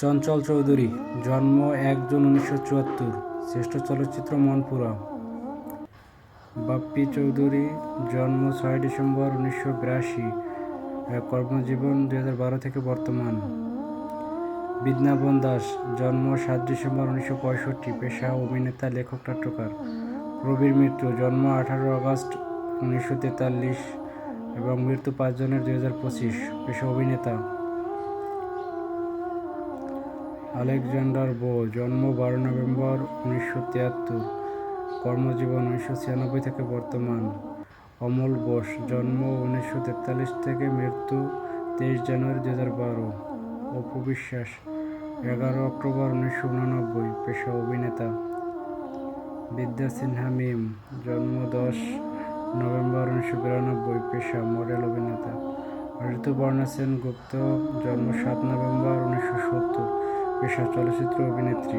চঞ্চল চৌধুরী, জন্ম এক জুন উনিশশো চুয়াত্তর, শ্রেষ্ঠ চলচ্চিত্র মনপুরা। বাপ্পি চৌধুরী, জন্ম ছয় ডিসেম্বর উনিশশো বিরাশি কর্মজীবন দুই হাজার বারো থেকে বর্তমান। বিদ্যাবন দাস, জন্ম সাত ডিসেম্বর উনিশশো পঁয়ষট্টি, পেশা অভিনেতা, লেখক, নাট্যকার। প্রবীর মিত্র জন্ম আঠারো আগস্ট উনিশশো তেতাল্লিশ এবং মৃত্যু পাঁচ জনের দুই হাজার পঁচিশ, পেশা অভিনেতা। আলেকজান্ডার বো, জন্ম বারো নভেম্বর উনিশশো তিয়াত্তর। কর্মজীবন উনিশশো ছিয়ানব্বই থেকে বর্তমান। অমল বোস, জন্ম উনিশশো তেতাল্লিশ থেকে মৃত্যু তেইশ জানুয়ারি দু হাজার বারো। অপু বিশ্বাস, এগারো অক্টোবর উনিশশো উননব্বই, পেশা অভিনেতা। বিদ্যা সিনহা মিম, জন্ম দশ নভেম্বর উনিশশো বিরানব্বই, পেশা মডেল অভিনেতা। ঋতুপর্ণা সেন গুপ্ত জন্ম সাত নভেম্বর উনিশশো সত্তর। পেশা চলচ্চিত্র অভিনেত্রী।